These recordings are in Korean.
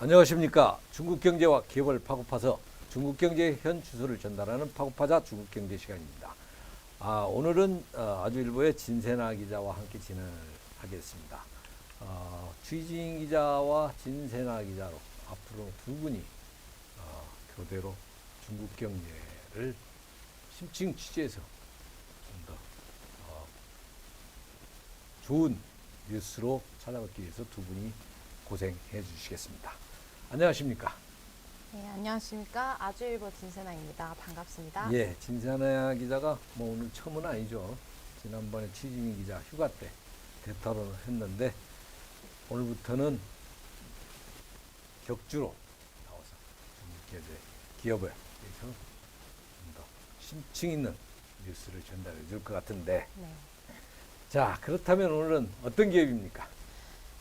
안녕하십니까. 중국 경제와 기업을 파고파서 중국 경제의 현 주소를 전달하는 파고파자 중국 경제 시간입니다. 아, 오늘은 어, 아주 일보의 진세나 기자와 함께 진행을 하겠습니다. 어, 주희진 기자와 진세나 기자로 앞으로 두 분이 어, 교대로 중국 경제를 심층 취재해서 좀더 어, 좋은 뉴스로 찾아뵙기 위해서 두 분이 고생해 주시겠습니다. 안녕하십니까? 네, 안녕하십니까. 아주일보 진세나입니다. 반갑습니다. 예, 진사나 기자가 뭐 오늘 처음은 아니죠. 지난번에 취진희 기자 휴가 때 대타론을 했는데 오늘부터는 격주로 나와서 중국 경제 기업을 위해서 좀더 심층 있는 뉴스를 전달해 줄 것 같은데 네. 자 그렇다면 오늘은 어떤 기업입니까?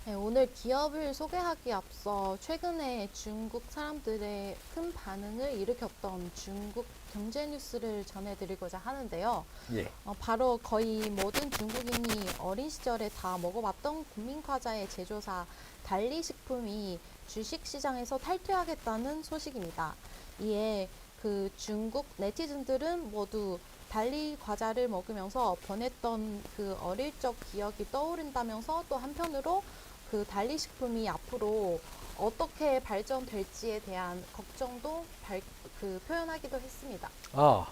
네, 오늘 기업을 소개하기 앞서 최근에 중국 사람들의 큰 반응을 일으켰던 중국 경제 뉴스를 전해드리고자 하는데요. 예, 어, 바로 거의 모든 중국인이 어린 시절에 다 먹어봤던 국민과자의 제조사 달리식품이 주식시장에서 탈퇴하겠다는 소식입니다. 이에 그 중국 네티즌들은 모두 달리 과자를 먹으면서 보냈던 그 어릴 적 기억이 떠오른다면서 또 한편으로 그 달리식품이 앞으로 어떻게 발전될지에 대한 걱정도 발, 그 표현하기도 했습니다. 아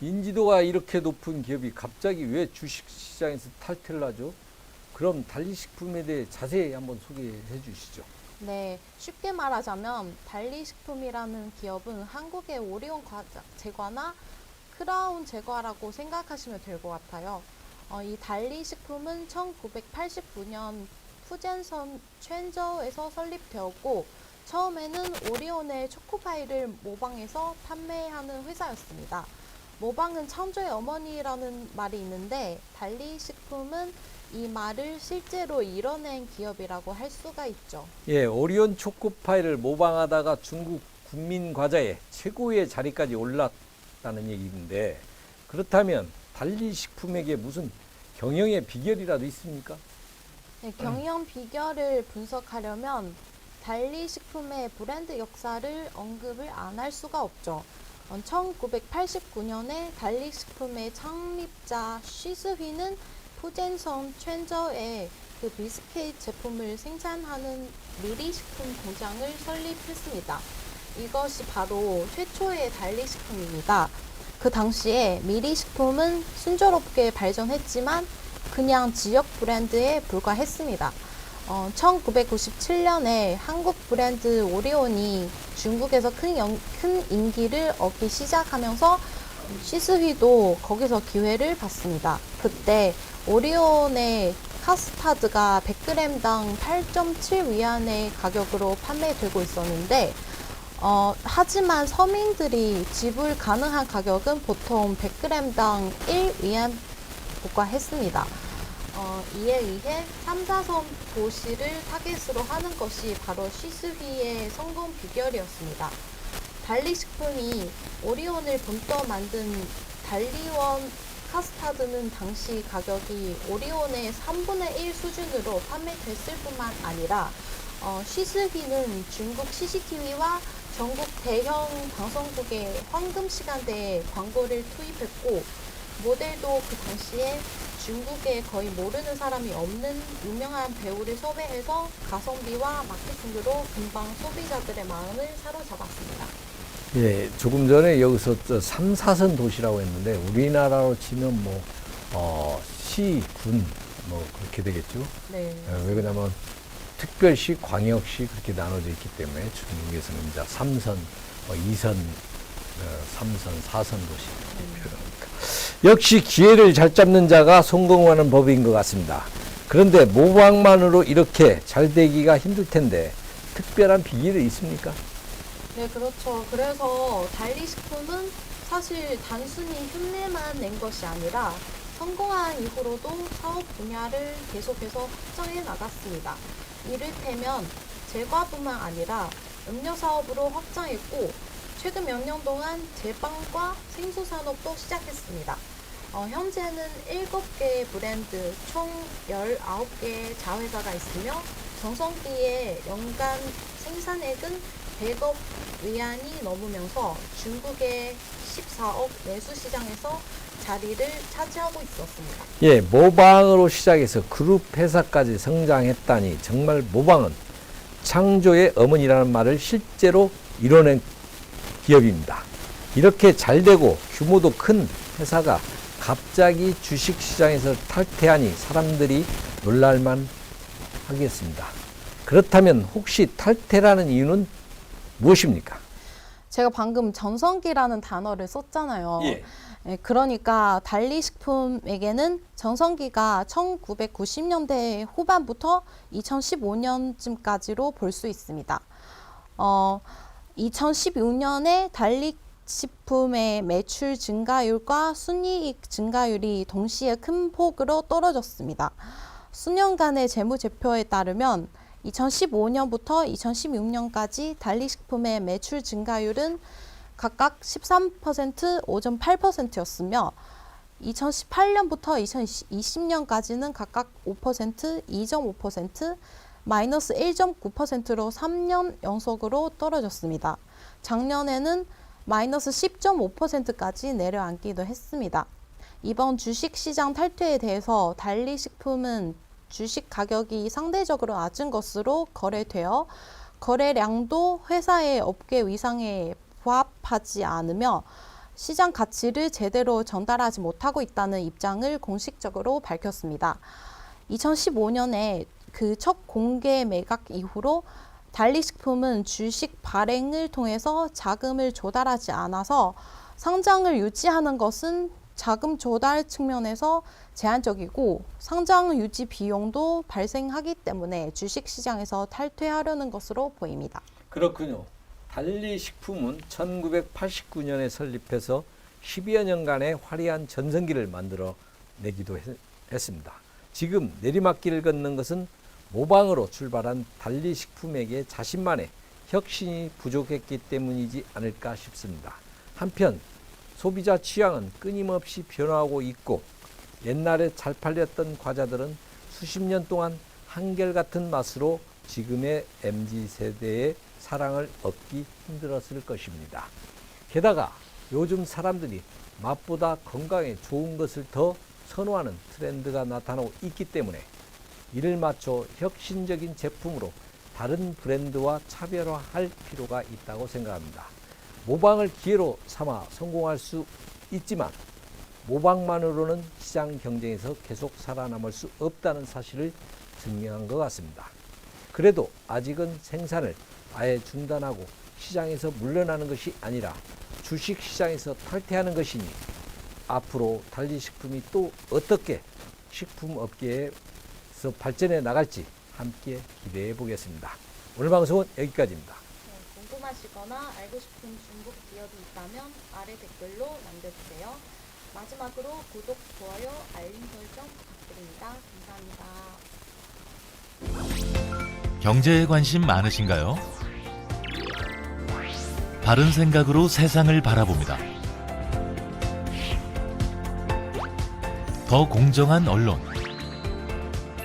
인지도가 이렇게 높은 기업이 갑자기 왜 주식시장에서 탈퇴를 하죠? 그럼 달리식품에 대해 자세히 한번 소개해 주시죠. 네, 쉽게 말하자면 달리식품이라는 기업은 한국의 오리온 과자 제과나 크라운 제과라고 생각하시면 될 것 같아요. 어, 이 달리식품은 1989년 푸젠선 챈저에서 설립되었고 처음에는 오리온의 초코파이를 모방해서 판매하는 회사였습니다. 모방은 천조의 어머니라는 말이 있는데 달리 식품은 이 말을 실제로 이뤄낸 기업이라고 할 수가 있죠. 예, 오리온 초코파이를 모방하다가 중국 국민 과자의 최고의 자리까지 올랐다는 얘기인데 그렇다면 달리 식품에게 무슨 경영의 비결이라도 있습니까? 네, 경영 비결을 분석하려면 달리 식품의 브랜드 역사를 언급을 안 할 수가 없죠. 1989년에 달리 식품의 창립자 쉬스휘는 푸젠성 챈저에 그 비스켓 제품을 생산하는 미리식품 공장을 설립했습니다. 이것이 바로 최초의 달리식품입니다. 그 당시에 미리식품은 순조롭게 발전했지만 그냥 지역 브랜드에 불과했습니다. 어, 1997년에 한국 브랜드 오리온이 중국에서 큰, 연- 큰 인기를 얻기 시작하면서 시스휘도 거기서 기회를 받습니다. 그때 오리온의 카스타드가 100g당 8.7 위안의 가격으로 판매되고 있었는데 어, 하지만 서민들이 지불 가능한 가격은 보통 100g당 1 위안 부과했습니다. 어, 이에 의해 3, 4선 도시를 타겟으로 하는 것이 바로 시스휘의 성공 비결이었습니다. 달리식품이 오리온을 본떠 만든 달리원 카스타드는 당시 가격이 오리온의 3분의 1 수준으로 판매됐을 뿐만 아니라 어, 시스휘는 중국 CCTV와 전국 대형 방송국의 황금 시간대에 광고를 투입했고 모델도 그 당시에 중국에 거의 모르는 사람이 없는 유명한 배우를 섭외해서 가성비와 마케팅으로 금방 소비자들의 마음을 사로잡았습니다. 예, 조금 전에 여기서 저 3, 4선 도시라고 했는데 우리나라로 치면 뭐 어, 시, 군 뭐 그렇게 되겠죠. 네. 어, 왜 그러냐면 특별시, 광역시 그렇게 나눠져 있기 때문에 중국에서는 이제 3선, 뭐 2선, 어, 3선, 4선 도시 이렇게 표현하니까. 역시 기회를 잘 잡는 자가 성공하는 법인 것 같습니다. 그런데 모방만으로 이렇게 잘 되기가 힘들 텐데 특별한 비결이 있습니까? 네, 그렇죠. 그래서 달리식품은 사실 단순히 흉내만 낸 것이 아니라 성공한 이후로도 사업 분야를 계속해서 확장해 나갔습니다. 이를테면 제과뿐만 아니라 음료 사업으로 확장했고 최근 몇 년 동안 제빵과 생수 산업도 시작했습니다. 어, 현재는 7개의 브랜드, 총 19개의 자회사가 있으며 정성기의 연간 생산액은 100억 위안이 넘으면서 중국의 14억 내수 시장에서 자리를 차지하고 있었습니다. 예, 모방으로 시작해서 그룹 회사까지 성장했다니 정말 모방은 창조의 어머니라는 말을 실제로 이뤄낸 기업입니다. 이렇게 잘 되고 규모도 큰 회사가 갑자기 주식 시장에서 탈퇴하니 사람들이 놀랄만 하겠습니다. 그렇다면 혹시 탈퇴라는 이유는 무엇입니까? 제가 방금 전성기라는 단어를 썼잖아요. 예. 예, 그러니까 달리식품에게는 전성기가 1990년대 후반부터 2015년쯤까지로 볼 수 있습니다. 어, 2016년에 달리 식품의 매출 증가율과 순이익 증가율이 동시에 큰 폭으로 떨어졌습니다. 수년간의 재무제표에 따르면 2015년부터 2016년까지 달리식품의 매출 증가율은 각각 13%, 5.8%였으며 2018년부터 2020년까지는 각각 5%, 2.5%, 마이너스 1.9%로 3년 연속으로 떨어졌습니다. 작년에는 마이너스 10.5%까지 내려앉기도 했습니다. 이번 주식 시장 탈퇴에 대해서 달리식품은 주식 가격이 상대적으로 낮은 것으로 거래되어 거래량도 회사의 업계 위상에 부합하지 않으며 시장 가치를 제대로 전달하지 못하고 있다는 입장을 공식적으로 밝혔습니다. 2015년에 그 첫 공개 매각 이후로 달리식품은 주식 발행을 통해서 자금을 조달하지 않아서 상장을 유지하는 것은 자금 조달 측면에서 제한적이고 상장 유지 비용도 발생하기 때문에 주식 시장에서 탈퇴하려는 것으로 보입니다. 그렇군요. 달리식품은 1989년에 설립해서 10여 년간의 화려한 전성기를 만들어 내기도 했, 했습니다. 지금 내리막길을 걷는 것은 모방으로 출발한 달리 식품에게 자신만의 혁신이 부족했기 때문이지 않을까 싶습니다. 한편 소비자 취향은 끊임없이 변화하고 있고 옛날에 잘 팔렸던 과자들은 수십 년 동안 한결같은 맛으로 지금의 MZ 세대의 사랑을 얻기 힘들었을 것입니다. 게다가 요즘 사람들이 맛보다 건강에 좋은 것을 더 선호하는 트렌드가 나타나고 있기 때문에 이를 맞춰 혁신적인 제품으로 다른 브랜드와 차별화할 필요가 있다고 생각합니다. 모방을 기회로 삼아 성공할 수 있지만 모방만으로는 시장 경쟁에서 계속 살아남을 수 없다는 사실을 증명한 것 같습니다. 그래도 아직은 생산을 아예 중단하고 시장에서 물러나는 것이 아니라 주식 시장에서 탈퇴하는 것이니 앞으로 달리 식품이 또 어떻게 식품 업계에 서 발전해 나갈지 함께 기대해 보겠습니다. 오늘 방송은 여기까지입니다. 네, 궁금하시거나 알고 싶은 중국 기업이 있다면 아래 댓글로 남겨주세요. 마지막으로 구독, 좋아요, 알림 설정 부탁드립니다. 감사합니다. 경제에 관심 많으신가요? 바른 생각으로 세상을 바라봅니다. 더 공정한 언론.